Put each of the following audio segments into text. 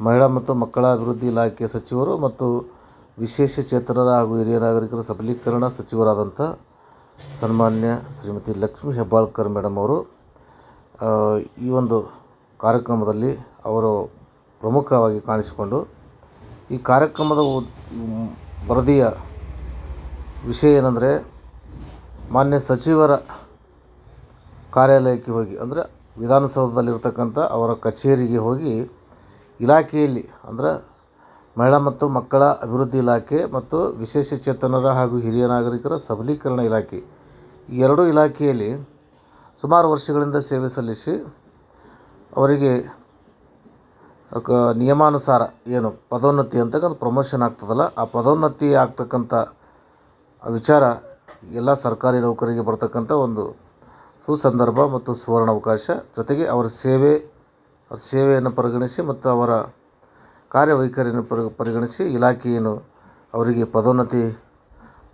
ಮಹಿಳಾ ಮತ್ತು ಮಕ್ಕಳ ಅಭಿವೃದ್ಧಿ ಇಲಾಖೆ ಸಚಿವರು ಮತ್ತು ವಿಶೇಷ ಚೇತನರ ಹಾಗೂ ಹಿರಿಯ ನಾಗರಿಕರ ಸಬಲೀಕರಣ ಸಚಿವರಾದಂಥ ಸನ್ಮಾನ್ಯ ಶ್ರೀಮತಿ ಲಕ್ಷ್ಮೀ ಹೆಬ್ಬಾಳ್ಕರ್ ಮೇಡಮ್ ಅವರು ಈ ಒಂದು ಕಾರ್ಯಕ್ರಮದಲ್ಲಿ ಅವರು ಪ್ರಮುಖವಾಗಿ ಕಾಣಿಸಿಕೊಂಡು ಈ ಕಾರ್ಯಕ್ರಮದ ವರದಿಯ ವಿಷಯ ಏನಂದರೆ, ಮಾನ್ಯ ಸಚಿವರ ಕಾರ್ಯಾಲಯಕ್ಕೆ ಹೋಗಿ, ಅಂದರೆ ವಿಧಾನಸೌಧದಲ್ಲಿರ್ತಕ್ಕಂಥ ಅವರ ಕಚೇರಿಗೆ ಹೋಗಿ ಇಲಾಖೆಯಲ್ಲಿ ಅಂದರೆ ಮಹಿಳಾ ಮತ್ತು ಮಕ್ಕಳ ಅಭಿವೃದ್ಧಿ ಇಲಾಖೆ ಮತ್ತು ವಿಶೇಷ ಚೇತನರ ಹಾಗೂ ಹಿರಿಯ ನಾಗರಿಕರ ಸಬಲೀಕರಣ ಇಲಾಖೆ. ಈ ಎರಡೂ ಇಲಾಖೆಯಲ್ಲಿ ಸುಮಾರು ವರ್ಷಗಳಿಂದ ಸೇವೆ ಸಲ್ಲಿಸಿ ಅವರಿಗೆ ಕ ನಿಯಮಾನುಸಾರ ಏನು ಪದೋನ್ನತಿ ಅಂತಕ್ಕಂಥ ಪ್ರಮೋಷನ್ ಆಗ್ತದಲ್ಲ, ಆ ಪದೋನ್ನತಿ ಆಗ್ತಕ್ಕಂಥ ವಿಚಾರ ಎಲ್ಲ ಸರ್ಕಾರಿ ನೌಕರಿಗೆ ಬರ್ತಕ್ಕಂಥ ಒಂದು ಸುಸಂದರ್ಭ ಮತ್ತು ಸುವರ್ಣ ಅವಕಾಶ ಜೊತೆಗೆ ಅವರ ಸೇವೆ ಅವರ ಸೇವೆಯನ್ನು ಪರಿಗಣಿಸಿ ಮತ್ತು ಅವರ ಕಾರ್ಯವೈಖರಿಯನ್ನು ಪರಿ, ಪರಿಗಣಿಸಿ ಇಲಾಖೆಯನ್ನು ಅವರಿಗೆ ಪದೋನ್ನತಿ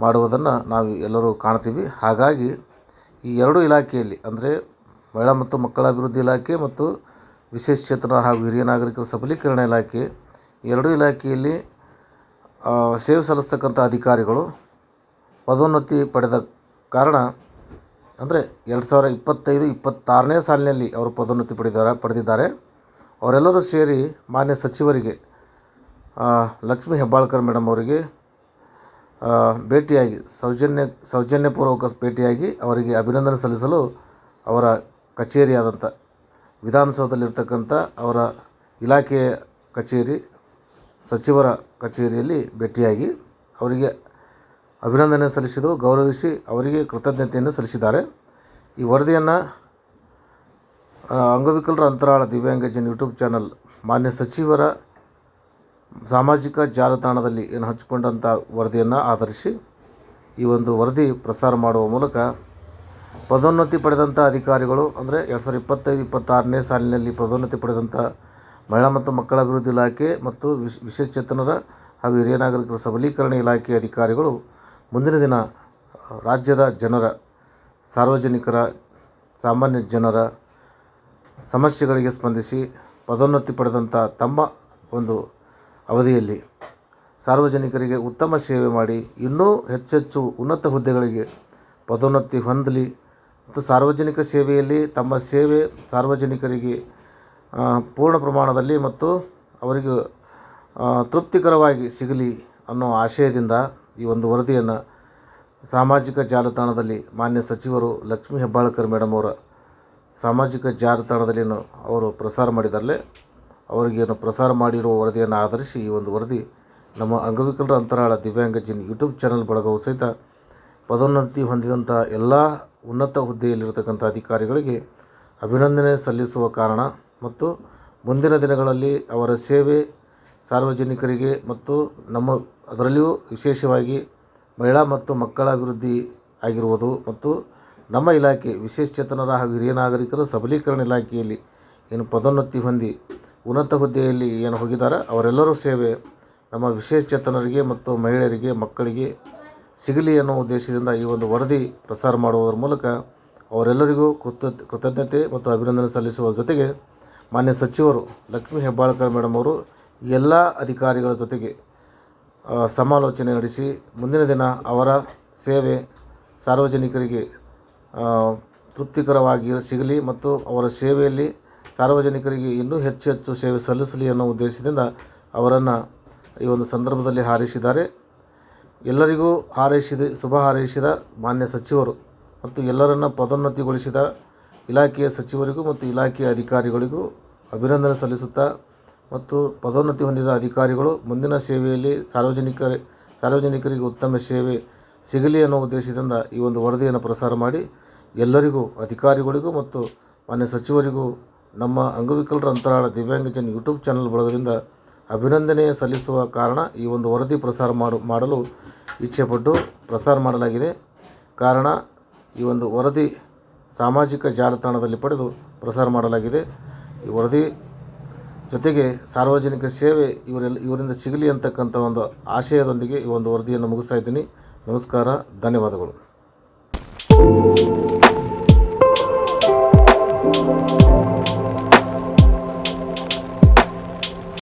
ಮಾಡುವುದನ್ನು ನಾವು ಎಲ್ಲರೂ ಕಾಣ್ತೀವಿ. ಹಾಗಾಗಿ ಈ ಎರಡೂ ಇಲಾಖೆಯಲ್ಲಿ, ಅಂದರೆ ಮಹಿಳಾ ಮತ್ತು ಮಕ್ಕಳ ಅಭಿವೃದ್ಧಿ ಇಲಾಖೆ ಮತ್ತು ವಿಶೇಷ ಚೇತನ ಹಾಗೂ ಹಿರಿಯ ನಾಗರಿಕರ ಸಬಲೀಕರಣ ಇಲಾಖೆ ಎರಡೂ ಇಲಾಖೆಯಲ್ಲಿ ಸೇವೆ ಸಲ್ಲಿಸ್ತಕ್ಕಂಥ ಅಧಿಕಾರಿಗಳು ಪದೋನ್ನತಿ ಪಡೆದ ಕಾರಣ ಅಂದರೆ ಎರಡು ಸಾವಿರ ಇಪ್ಪತ್ತೈದು, ಇಪ್ಪತ್ತಾರನೇ ಸಾಲಿನಲ್ಲಿ ಅವರು ಪದೋನ್ನತಿ ಪಡೆದಿದ್ದಾರೆ ಪಡೆದಿದ್ದಾರೆ. ಅವರೆಲ್ಲರೂ ಸೇರಿ ಮಾನ್ಯ ಸಚಿವರಿಗೆ ಲಕ್ಷ್ಮೀ ಹೆಬ್ಬಾಳ್ಕರ್ ಮೇಡಮ್ ಅವರಿಗೆ ಭೇಟಿಯಾಗಿ, ಸೌಜನ್ಯ, ಸೌಜನ್ಯಪೂರ್ವಕ ಭೇಟಿಯಾಗಿ ಅವರಿಗೆ ಅಭಿನಂದನೆ ಸಲ್ಲಿಸಲು ಅವರ ಕಚೇರಿಯಾದಂಥ, ವಿಧಾನಸೌಧದಲ್ಲಿರ್ತಕ್ಕಂಥ ಅವರ ಇಲಾಖೆಯ ಕಚೇರಿ, ಸಚಿವರ ಕಚೇರಿಯಲ್ಲಿ ಭೇಟಿಯಾಗಿ ಅವರಿಗೆ ಅಭಿನಂದನೆ ಸಲ್ಲಿಸಿದ್ದು ಗೌರವಿಸಿ ಅವರಿಗೆ ಕೃತಜ್ಞತೆಯನ್ನು ಸಲ್ಲಿಸಿದ್ದಾರೆ. ಈ ವರದಿಯನ್ನು ಅಂಗವಿಕಲರ ಅಂತರಾಳ ದಿವ್ಯಾಂಗಜನ್ ಯೂಟ್ಯೂಬ್ ಚಾನಲ್ ಮಾನ್ಯ ಸಚಿವರ ಸಾಮಾಜಿಕ ಜಾಲತಾಣದಲ್ಲಿ ಏನು ಹಂಚಿಕೊಂಡಂಥ ವರದಿಯನ್ನು ಆಧರಿಸಿ ಈ ಒಂದು ವರದಿ ಪ್ರಸಾರ ಮಾಡುವ ಮೂಲಕ ಪದೋನ್ನತಿ ಪಡೆದಂಥ ಅಧಿಕಾರಿಗಳು, ಅಂದರೆ ಎರಡು ಸಾವಿರದ ಇಪ್ಪತ್ತೈದು, ಇಪ್ಪತ್ತಾರನೇ ಸಾಲಿನಲ್ಲಿ ಪದೋನ್ನತಿ ಪಡೆದಂಥ ಮಹಿಳಾ ಮತ್ತು ಮಕ್ಕಳ ಅಭಿವೃದ್ಧಿ ಇಲಾಖೆ ಮತ್ತು ವಿಶ್, ವಿಶೇಷಚೇತನರ ಹಾಗೂ ಹಿರಿಯ ನಾಗರಿಕರ ಸಬಲೀಕರಣ ಇಲಾಖೆ ಅಧಿಕಾರಿಗಳು ಮುಂದಿನ ದಿನ, ರಾಜ್ಯದ ಜನರ, ಸಾರ್ವಜನಿಕರ, ಸಾಮಾನ್ಯ ಜನರ ಸಮಸ್ಯೆಗಳಿಗೆ ಸ್ಪಂದಿಸಿ ಪದೋನ್ನತಿ ಪಡೆದಂಥ ತಮ್ಮ ಒಂದು ಅವಧಿಯಲ್ಲಿ ಸಾರ್ವಜನಿಕರಿಗೆ ಉತ್ತಮ ಸೇವೆ ಮಾಡಿ ಇನ್ನೂ ಹೆಚ್ಚೆಚ್ಚು ಉನ್ನತ ಹುದ್ದೆಗಳಿಗೆ ಪದೋನ್ನತಿ ಹೊಂದಲಿ ಮತ್ತು ಸಾರ್ವಜನಿಕ ಸೇವೆಯಲ್ಲಿ ತಮ್ಮ ಸೇವೆ ಸಾರ್ವಜನಿಕರಿಗೆ ಪೂರ್ಣ ಪ್ರಮಾಣದಲ್ಲಿ ಮತ್ತು ಅವರಿಗೆ ತೃಪ್ತಿಕರವಾಗಿ ಸಿಗಲಿ ಅನ್ನೋ ಆಶಯದಿಂದ ಈ ಒಂದು ವರದಿಯನ್ನು ಸಾಮಾಜಿಕ ಜಾಲತಾಣದಲ್ಲಿ ಮಾನ್ಯ ಸಚಿವರು ಲಕ್ಷ್ಮೀ ಹೆಬ್ಬಾಳ್ಕರ್ ಮೇಡಮ್ ಅವರ ಸಾಮಾಜಿಕ ಜಾಲತಾಣದಲ್ಲಿನ ಅವರು ಪ್ರಸಾರ ಮಾಡಿದರಲ್ಲೇ ಅವರಿಗೇನು ಪ್ರಸಾರ ಮಾಡಿರುವ ವರದಿಯನ್ನು ಆಧರಿಸಿ ಈ ಒಂದು ವರದಿ ನಮ್ಮ ಅಂಗವಿಕಲರ ಅಂತರಾಳ ದಿವ್ಯಾಂಗಜಿನ್ ಯೂಟ್ಯೂಬ್ ಚಾನಲ್ ಬಳಗವು ಸಹಿತ ಪದೋನ್ನತಿ ಹೊಂದಿದಂಥ ಎಲ್ಲ ಉನ್ನತ ಹುದ್ದೆಯಲ್ಲಿರತಕ್ಕಂಥ ಅಧಿಕಾರಿಗಳಿಗೆ ಅಭಿನಂದನೆ ಸಲ್ಲಿಸುವ ಕಾರಣ ಮತ್ತು ಮುಂದಿನ ದಿನಗಳಲ್ಲಿ ಅವರ ಸೇವೆ ಸಾರ್ವಜನಿಕರಿಗೆ ಮತ್ತು ನಮ್ಮ ಅದರಲ್ಲಿಯೂ ವಿಶೇಷವಾಗಿ ಮಹಿಳಾ ಮತ್ತು ಮಕ್ಕಳ ಅಭಿವೃದ್ಧಿ ಆಗಿರುವುದು ಮತ್ತು ನಮ್ಮ ಇಲಾಖೆ ವಿಶೇಷಚೇತನರ ಹಾಗೂ ಹಿರಿಯ ನಾಗರಿಕರ ಸಬಲೀಕರಣ ಇಲಾಖೆಯಲ್ಲಿ ಏನು ಪದೋನ್ನತಿ ಹೊಂದಿ ಉನ್ನತ ಹುದ್ದೆಯಲ್ಲಿ ಏನು ಹೋಗಿದ್ದಾರೆ, ಅವರೆಲ್ಲರೂ ಸೇವೆ ನಮ್ಮ ವಿಶೇಷಚೇತನರಿಗೆ ಮತ್ತು ಮಹಿಳೆಯರಿಗೆ, ಮಕ್ಕಳಿಗೆ ಸಿಗಲಿ ಅನ್ನೋ ಉದ್ದೇಶದಿಂದ ಈ ಒಂದು ವರದಿ ಪ್ರಸಾರ ಮಾಡುವುದರ ಮೂಲಕ ಅವರೆಲ್ಲರಿಗೂ ಕೃತ, ಕೃತಜ್ಞತೆ ಮತ್ತು ಅಭಿನಂದನೆ ಸಲ್ಲಿಸುವ ಜೊತೆಗೆ ಮಾನ್ಯ ಸಚಿವರು ಲಕ್ಷ್ಮೀ ಹೆಬ್ಬಾಳ್ಕರ್ ಮೇಡಮ್ ಅವರು ಎಲ್ಲ ಅಧಿಕಾರಿಗಳ ಜೊತೆಗೆ ಸಮಾಲೋಚನೆ ನಡೆಸಿ ಮುಂದಿನ ದಿನ ಅವರ ಸೇವೆ ಸಾರ್ವಜನಿಕರಿಗೆ ತೃಪ್ತಿಕರವಾಗಿ ಸಿಗಲಿ ಮತ್ತು ಅವರ ಸೇವೆಯಲ್ಲಿ ಸಾರ್ವಜನಿಕರಿಗೆ ಇನ್ನೂ ಹೆಚ್ಚು ಹೆಚ್ಚು ಸೇವೆ ಸಲ್ಲಿಸಲಿ ಅನ್ನೋ ಉದ್ದೇಶದಿಂದ ಅವರನ್ನು ಈ ಒಂದು ಸಂದರ್ಭದಲ್ಲಿ ಹಾರೈಸಿದ್ದಾರೆ. ಎಲ್ಲರಿಗೂ ಹಾರೈಸಿದ, ಶುಭ ಹಾರೈಸಿದ ಮಾನ್ಯ ಸಚಿವರು ಮತ್ತು ಎಲ್ಲರನ್ನ ಪದೋನ್ನತಿಗೊಳಿಸಿದ ಇಲಾಖೆಯ ಸಚಿವರಿಗೂ ಮತ್ತು ಇಲಾಖೆಯ ಅಧಿಕಾರಿಗಳಿಗೂ ಅಭಿನಂದನೆ ಸಲ್ಲಿಸುತ್ತಾ ಮತ್ತು ಪದೋನ್ನತಿ ಹೊಂದಿದ ಅಧಿಕಾರಿಗಳು ಮುಂದಿನ ಸೇವೆಯಲ್ಲಿ ಸಾರ್ವಜನಿಕ ಸಾರ್ವಜನಿಕರಿಗೆ ಉತ್ತಮ ಸೇವೆ ಸಿಗಲಿ ಅನ್ನೋ ಉದ್ದೇಶದಿಂದ ಈ ಒಂದು ವರದಿಯನ್ನು ಪ್ರಸಾರ ಮಾಡಿ ಎಲ್ಲರಿಗೂ, ಅಧಿಕಾರಿಗಳಿಗೂ ಮತ್ತು ಮಾನ್ಯ ಸಚಿವರಿಗೂ ನಮ್ಮ ಅಂಗವಿಕಲರ ಅಂತರಾಳ ದಿವ್ಯಾಂಗಜನ್ ಯೂಟ್ಯೂಬ್ ಚಾನಲ್ ಬಳಗದಿಂದ ಅಭಿನಂದನೆ ಸಲ್ಲಿಸುವ ಕಾರಣ ಈ ಒಂದು ವರದಿ ಪ್ರಸಾರ ಮಾಡು, ಮಾಡಲು ಇಚ್ಛೆಪಟ್ಟು ಪ್ರಸಾರ ಮಾಡಲಾಗಿದೆ. ಕಾರಣ ಈ ಒಂದು ವರದಿ ಸಾಮಾಜಿಕ ಜಾಲತಾಣದಲ್ಲಿ ಪಡೆದು ಪ್ರಸಾರ ಮಾಡಲಾಗಿದೆ. ಈ ವರದಿ ಜೊತೆಗೆ ಸಾರ್ವಜನಿಕ ಸೇವೆ ಇವರೆಲ್ಲ ಇವರಿಂದ ಸಿಗಲಿ ಅಂತಕ್ಕಂಥ ಒಂದು ಆಶಯದೊಂದಿಗೆ ಈ ಒಂದು ವರದಿಯನ್ನು ಮುಗಿಸ್ತಾ ಇದ್ದೀನಿ. ನಮಸ್ಕಾರ, ಧನ್ಯವಾದಗಳು.